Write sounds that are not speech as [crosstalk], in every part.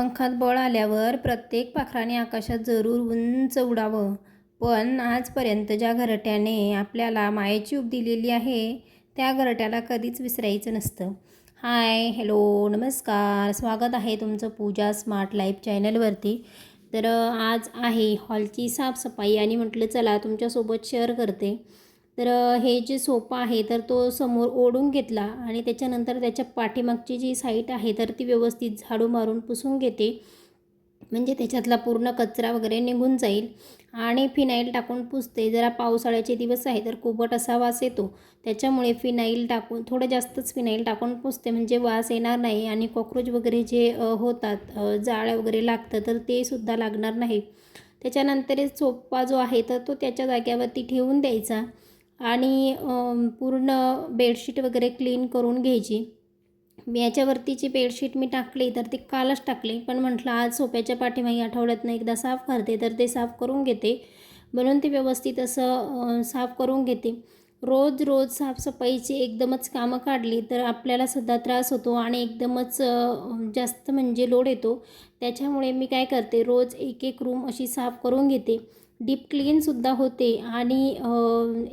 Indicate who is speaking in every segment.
Speaker 1: पंखात बळ आल्यावर प्रत्येक पाखराने आकाशात जरूर उंच उडावं. पण आजपर्यंत ज्या घरट्याने आपल्याला मायेची उब दिलेली आहे त्या घरट्याला कधीच विसरायचं नसतं. हाय हॅलो नमस्कार. स्वागत आहे तुमचं पूजा स्मार्ट लाईफ चॅनलवरती. तर आज आहे हॉलची साफसफाई आणि म्हटलं चला तुमच्यासोबत शेअर करते. तर हे जे सोपा आहे तर तो समोर ओढून घेतला आणि त्याच्यानंतर त्याच्या पाठीमागची जी साईट आहे तर ती व्यवस्थित झाडू मारून पुसून घेते. म्हणजे त्याच्यातला पूर्ण कचरा वगैरे निघून जाईल आणि फिनाईल टाकून पुसते. जरा पावसाळ्याचे दिवस आहे तर कुबट असा वास येतो. त्याच्यामुळे फिनाईल टाकून थोडं जास्तच फिनाईल टाकून पुसते. म्हणजे वास येणार नाही आणि कॉक्रोच वगैरे जे होतात जाळ्या वगैरे लागतं तर ते सुद्धा लागणार नाही. त्याच्यानंतर सोपा जो आहे तर तो त्याच्या जाग्यावरती ठेवून द्यायचा. आणि पूर्ण बेडशीट वगैरे क्लीन करून घ्यायची. मी याच्यावरती जी बेडशीट मी टाकली तर ती कालच टाकली. पण म्हटलं आज सोप्याच्या पाठीमागे आठवड्यातनं एकदा साफ करते तर ते साफ करून घेते. म्हणून ते व्यवस्थित असं साफ करून घेते. रोज रोज साफसफाईची एकदमच कामं काढली तर आपल्याला सुद्धा त्रास होतो आणि एकदमच जास्त म्हणजे लोड येतो. त्याच्यामुळे मी काय करते रोज एक एक रूम अशी साफ करून घेते. डीप क्लीनसुद्धा होते आणि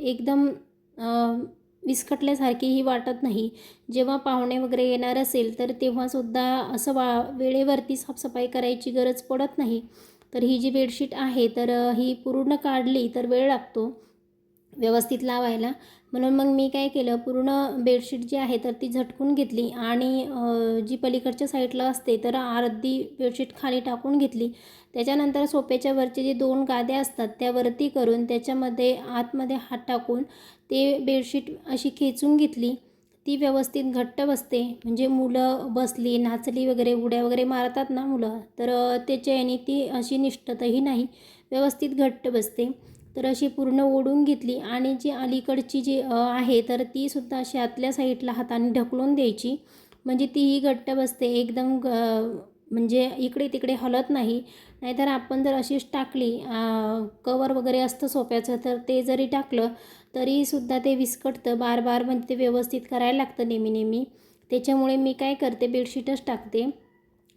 Speaker 1: एकदम विस्कटल्यासारखीही वाटत नाही. जेव्हा पाहुणे वगैरे येणार असेल तर तेव्हासुद्धा असं वा वेळेवरती साफसफाई करायची गरज पडत नाही. तर ही जी बेडशीट आहे तर ही पूर्ण काढली तर वेळ लागतो. व्यवस्थित लावायला. म्हणून मग मी काय केलं पूर्ण बेडशीट जी आहे तर ती झटकून घेतली आणि जी पलीकडच्या साईडला असते तर अर्धी बेडशीट खाली टाकून घेतली. त्याच्यानंतर सोप्याच्या वरचे जे दोन गाद्या असतात त्या वरती करून त्याच्यामध्ये आतमध्ये हात टाकून ते बेडशीट अशी खेचून घेतली. ती व्यवस्थित घट्ट बसते. म्हणजे मुलं बसली नाचली वगैरे उड्या वगैरे मारतात ना मुलं तर त्याच्या याने ती अशी निष्ठतही नाही. व्यवस्थित घट्ट बसते. तर अशी पूर्ण ओढून घेतली आणि जी अलीकडची जी अ, आहे तर ती सुद्धा अशी आतल्या साईडला हाताने ढकलून द्यायची. म्हणजे तीही घट्ट बसते एकदम ग म्हणजे इकडे तिकडे हलत नाही. नाहीतर आपण जर अशीच टाकली कवर वगैरे असतं सोप्याचं तर ते जरी टाकलं तरीसुद्धा ते विस्कटतं. बार बार म्हणजे ते व्यवस्थित करायला लागतं नेहमी नेहमी. त्याच्यामुळे मी काय करते बेडशीटच टाकते.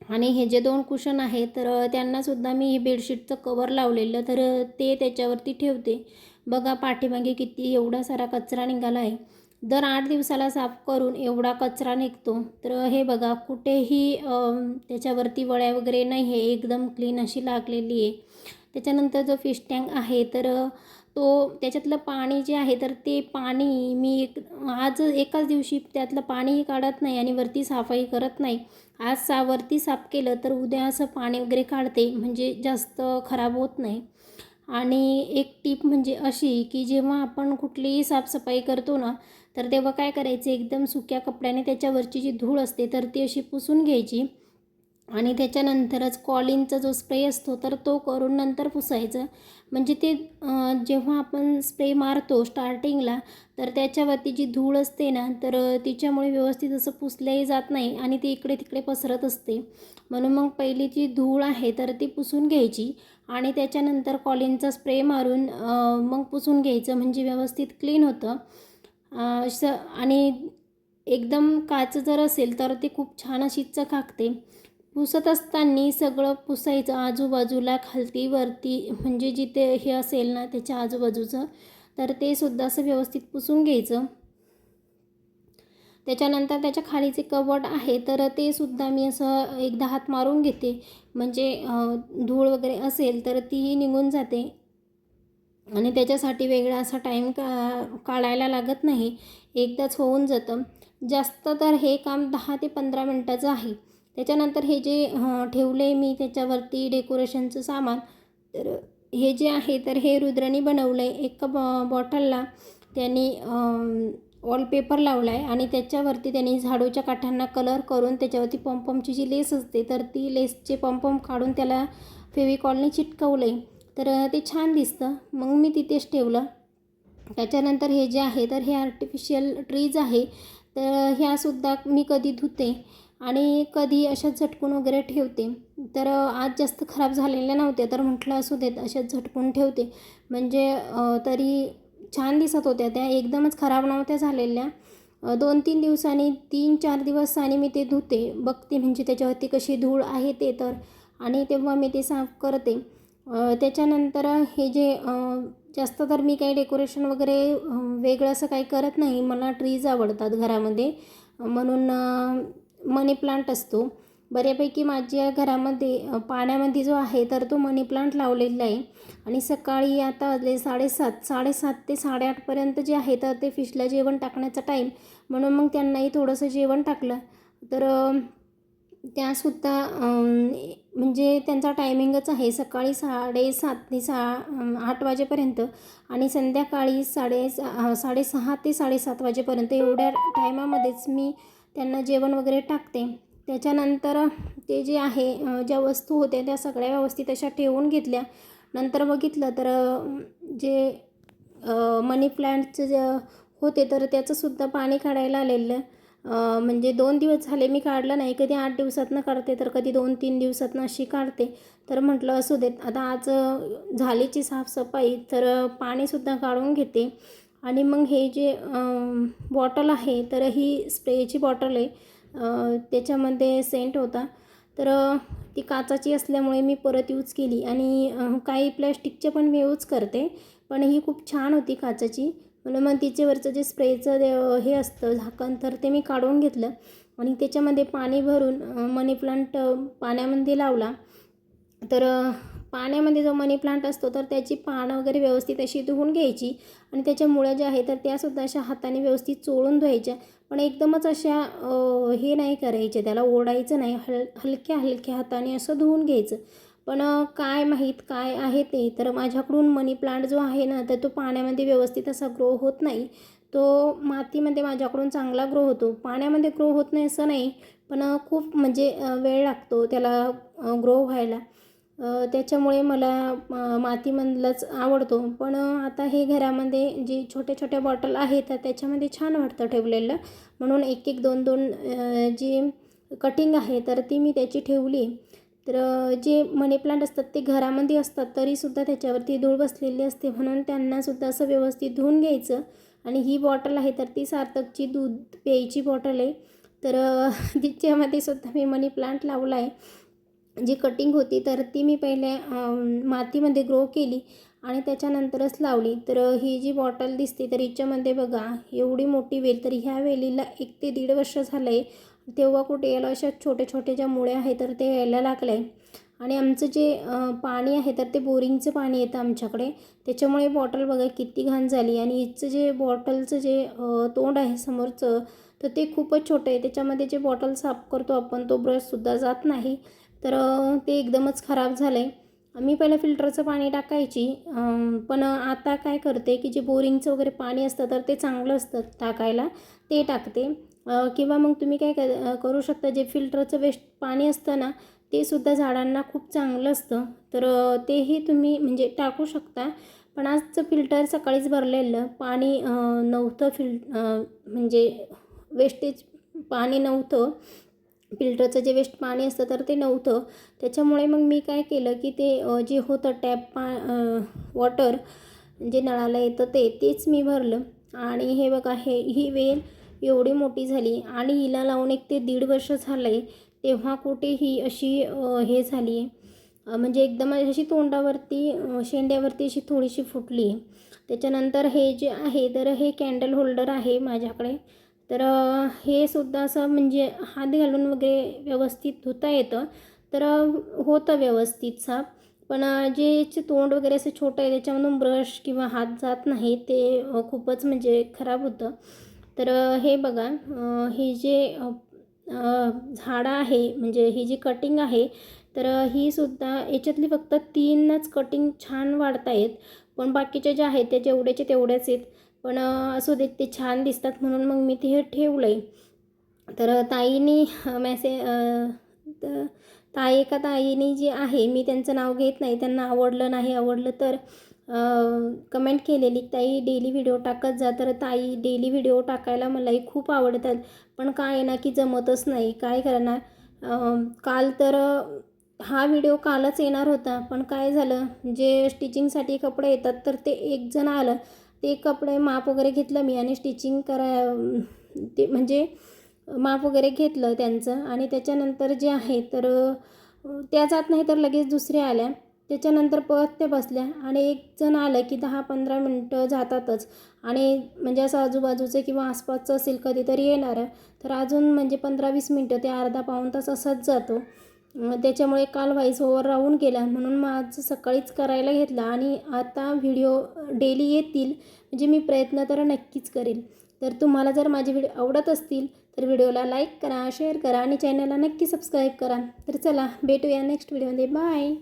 Speaker 1: आणि हे जे दोन कुशन आहे तर त्यांनासुद्धा मी हे बेडशीटचं कवर लावलेलं तर ते त्याच्यावरती ठेवते. बघा पाठीमागे किती एवढा सारा कचरा निघाला आहे. दर आठ दिवसाला साफ करून एवढा कचरा निघतो. तर हे बघा कुठेही त्याच्यावरती वळ्या वगैरे नाही आहे. एकदम क्लीन अशी लागलेली आहे. त्याच्यानंतर जो फिश टँक आहे तर तो त्याच्यातलं पाणी जे आहे तर ते पाणी मी एक आज एकाच दिवशी त्यातलं पाणीही काढत नाही आणि वरती साफही करत नाही. आज सा वरती साफ केलं तर उद्या असं पाणी वगैरे काढते म्हणजे जास्त खराब होत नाही. आणि एक टीप म्हणजे अशी की जेव्हा आपण कुठलीही साफसफाई करतो ना तर तेव्हा काय करायचं एकदम सुक्या कपड्याने त्याच्यावरची जी धूळ असते तर ती अशी पुसून घ्यायची. आणि त्याच्यानंतरच कॉलिनचा जो स्प्रे असतो तर तो करून नंतर पुसायचं. म्हणजे ते जेव्हा आपण स्प्रे मारतो स्टार्टिंगला तर त्याच्यावरती जी धूळ असते ना तर तिच्यामुळे व्यवस्थित असं पुसल्याही जात नाही आणि ती इकडे तिकडे पसरत असते. म्हणून मग पहिली जी धूळ आहे तर ती पुसून घ्यायची आणि त्याच्यानंतर कॉलिनचा स्प्रे मारून मग पुसून घ्यायचं. म्हणजे व्यवस्थित क्लीन होतं. स आणि एकदम काच जर असेल तर ती खूप छान अशी चकाकते. पुसत असताना सगळं पुसायचं आजूबाजूला खालती वरती म्हणजे जिथे हे असेल ना त्याच्या आजूबाजूचं तर ते सुद्धा असं व्यवस्थित पुसून घ्यायचं. त्याच्यानंतर त्याच्या खालीचे जे आहे तर ते सुद्धा मी असं एकदा हात मारून घेते. म्हणजे धूळ वगैरे असेल तर तीही निघून जाते. आणि त्याच्यासाठी वेगळा असा टाईम का काढायला लागत नाही. एकदाच होऊन जातं. जास्त तर हे काम दहा ते पंधरा मिनटाचं आहे. त्याच्यानंतर हे जे ठेवलं ठेवले मी त्याच्यावरती डेकोरेशनचं सामान तर हे जे आहे तर हे रुद्रानी बनवलं आहे एका बॉ बॉटलला त्यांनी वॉलपेपर लावला आहे आणि त्याच्यावरती त्यांनी झाडूच्या काठांना कलर करून त्याच्यावरती पॉम्पॉमची जी लेस असते तर ती लेसचे पॉम्पॉम काढून त्याला फेविकॉलने चिटकवलं आहे तर ते छान दिसतं. मग मी तिथेच ठेवलं. त्याच्यानंतर हे जे आहे तर हे आर्टिफिशियल ट्रीज आहे. तर ह्यासुद्धा मी कधी धुते. आणि कधी अशाच झटकून वगैरे ठेवते. तर आज जास्त खराब झालेल्या नव्हत्या तर म्हटलं असू देत अशाच झटकून ठेवते. म्हणजे तरी छान दिसत होत्या त्या एकदमच खराब नव्हत्या झालेल्या. दोन तीन दिवसांनी तीन चार दिवसांनी मी ते धुते. बघते म्हणजे त्याच्यावरती कशी धूळ आहे ते तर. आणि तेव्हा मी ते साफ करते. त्याच्यानंतर हे जे जास्त तर मी काही डेकोरेशन वगैरे वेगळं असं काही करत नाही. मला ट्रीज आवडतात घरामध्ये. म्हणून मनी प्लांट असतो. बऱ्यापैकी माझ्या घरामध्ये पाण्यामध्ये जो आहे तर तो मनी प्लांट लावलेला आहे. आणि सकाळी आता साडेसात साडेसात ते साडेआठपर्यंत जे आहे तर ते फिशला जेवण टाकण्याचा टाईम म्हणून मग त्यांनाही थोडंसं जेवण टाकलं. तर त्यासुद्धा म्हणजे त्यांचा टायमिंगच आहे. सकाळी साडेसात ते सहा आठ वाजेपर्यंत आणि संध्याकाळी साडे साडेसहा ते साडेसात वाजेपर्यंत एवढ्या टायमामध्येच मी त्यांना जेवण वगैरे टाकते. त्याच्यानंतर ते जे आहे ज्या वस्तू होत्या त्या सगळ्या व्यवस्थित अशा ठेवून घेतल्या. नंतर बघितलं तर जे मनी प्लांटचं जे होते तर त्याचंसुद्धा पाणी काढायला आलेलं. म्हणजे दोन दिवस झाले मी काढलं नाही. कधी आठ दिवसातनं काढते तर कधी दोन तीन दिवसातनं अशी काढते. तर म्हटलं असू देत. आता आज झालीची साफसफाई तर पाणीसुद्धा काढून घेते. आणि मग हे जे बॉटल आहे तर ही स्प्रेची बॉटल आहे. त्याच्यामध्ये सेंट होता. तर ती काचाची असल्यामुळे मी परत यूज केली. आणि काही प्लॅस्टिकचे पण मी यूज करते. पण ही खूप छान होती काचाची. म्हणून मग तिच्यावरचं जे स्प्रेचं हे असतं झाकण तर ते मी काढून घेतलं. आणि त्याच्यामध्ये पाणी भरून मनी प्लांट पाण्यामध्ये लावला. तर पाण्यामध्ये जो मनी प्लांट असतो तर त्याची पानं वगैरे व्यवस्थित अशी धुवून घ्यायची आणि त्याच्या मुळ्या ज्या आहेत तर त्यासुद्धा अशा हाताने व्यवस्थित चोळून धुवायच्या. पण एकदमच अशा हे नाही करायच्या त्याला ओढायचं नाही हल हलक्या हलक्या हाताने असं धुवून घ्यायचं. पण काय माहीत काय आहे ते तर माझ्याकडून मनी प्लांट जो आहे ना तर तो पाण्यामध्ये व्यवस्थित असा ग्रो होत नाही. तो मातीमध्ये माझ्याकडून चांगला ग्रो होतो. पाण्यामध्ये ग्रो होत नाही असं नाही पण खूप म्हणजे वेळ लागतो त्याला ग्रो व्हायला. त्याच्यामुळे मला मातीमधलंच मातीमधलाच आवडतो. पण आता हे घरामध्ये जी छोट्या छोट्या बॉटल आहेत तर त्याच्यामध्ये छान वाटतं ठेवलेलं. म्हणून एक एक दोन दोन जी कटिंग आहे तर ती मी त्याची ठेवली. तर जे मनी प्लांट असतात ते घरामध्ये असतात तरीसुद्धा त्याच्यावरती धूळ बसलेली असते. म्हणून त्यांनासुद्धा असं व्यवस्थित धुवून घ्यायचं. आणि ही बॉटल आहे तर ती सार्थकची दूध प्यायची बॉटल आहे. तर [laughs] तिच्यामध्ये सुद्धा मी मनी प्लांट लावला आहे. जी कटिंग होती तर ती मी पहिले मातीमध्ये ग्रो केली आणि त्याच्यानंतरच लावली. तर ही जी बॉटल दिसते तर हिच्यामध्ये बघा एवढी मोठी वेल तर ह्या वेलीला एक ते दीड वर्ष झालं आहे तेव्हा कुठे याला अशा छोटे छोटे ज्या मुळे आहे तर ते यायला लागलं आहे आणि आमचं जे पाणी आहे तर ते बोरिंगचं पाणी येतं आमच्याकडे. त्याच्यामुळे बॉटल बघा किती घाण झाली. आणि हिचं जे बॉटलचं जे तोंड आहे समोरचं तर ते खूपच छोटं आहे. त्याच्यामध्ये जे बॉटल साफ करतो आपण तो ब्रशसुद्धा जात नाही. तर ते एकदमच खराब झालं आहे मी पहिलं फिल्टरचं पाणी टाकायची. पण आता काय करते की जे बोरिंगचं वगैरे पाणी असतं तर ते चांगलं असतं टाकायला. ते टाकते. किंवा मग तुम्ही काय करू शकता जे फिल्टरचं वेस्ट पाणी असतं ना ते सुद्धा झाडांना खूप चांगलं असतं. तर तेही तुम्ही म्हणजे टाकू शकता. पण आजचं फिल्टर सकाळीच भरलेलं. पाणी नव्हतं फिल म्हणजे वेस्टेज पाणी नव्हतं. फिल्टरचं जे वेस्ट पाणी असतं तर ते नव्हतं. त्याच्यामुळे मग मी काय केलं की ते जे होतं टॅप पा वॉटर जे नळाला येतं ते तेच मी भरलं. आणि हे बघा हे ही वेल एवढी मोठी झाली आणि हिला लावून एक ते दीड वर्ष झालं आहे तेव्हा कुठे ही अशी हे झाली आहे म्हणजे एकदम अशी तोंडावरती शेंड्यावरती अशी थोडीशी फुटली आहे त्याच्यानंतर हे जे आहे तर हे कॅन्डल होल्डर आहे माझ्याकडे. तर हे सुद्धा असं म्हणजे हात घालून वगैरे व्यवस्थित धुता येतं. तर होतं व्यवस्थित साफ पण जे तोंड वगैरे असं छोटं आहे त्याच्यामधून ब्रश किंवा हात जात नाही ते खूपच म्हणजे खराब होतं. तर हे बघा हे जे झाडं आहे म्हणजे ही जी कटिंग आहे तर ही सुद्धा याच्यातली फक्त तीनच कटिंग छान वाढत आहेत पण बाकीच्या ज्या आहेत त्या जेवढ्याचे तेवढ्याच आहेत. पण असू देत ते छान दिसतात म्हणून मग मी ते हे ठेवलं आहे तर ताईनी मॅसे तर ताई एका ताईनी जी आहे मी त्यांचं नाव घेत नाही त्यांना आवडलं नाही आवडलं तर कमेंट केलेली ताई डेली व्हिडिओ टाकत जा. तर ताई डेली व्हिडिओ टाकायला मलाही खूप आवडतात पण काय आहे ना की जमतच नाही. काय करणार? काल तर हा व्हिडिओ कालच येणार होता पण काय झालं जे स्टिचिंगसाठी कपडे येतात तर ते एक जण आलं ते कपडे माप वगैरे घेतलं मी आणि स्टिचिंग करा ते म्हणजे माप वगैरे घेतलं त्यांचं. आणि त्याच्यानंतर जे आहे तर त्या जात नाही तर लगेच दुसऱ्या आल्या. त्याच्यानंतर परत त्या बसल्या. आणि एक जण आलं की दहा पंधरा मिनटं जातातच. आणि म्हणजे असं आजूबाजूचं किंवा आसपासचं असेल कधीतरी येणारं. तर अजून म्हणजे पंधरा वीस मिनटं ते अर्धा पाऊण तास असाच जातो. त्याच्यामुळे काल व्हॉइस ओवर राहून गेला म्हणून माझं सकाळीच करायला घेतला आणि आता व्हिडिओ डेली येतील म्हणजे मी प्रयत्न तर नक्कीच करेल. तर तुम्हाला जर माझे व्हिडिओ आवडत असतील तर व्हिडिओला लाईक करा शेअर करा आणि चॅनलला नक्की सबस्क्राईब करा. तर चला भेटूया नेक्स्ट व्हिडिओमध्ये. बाय!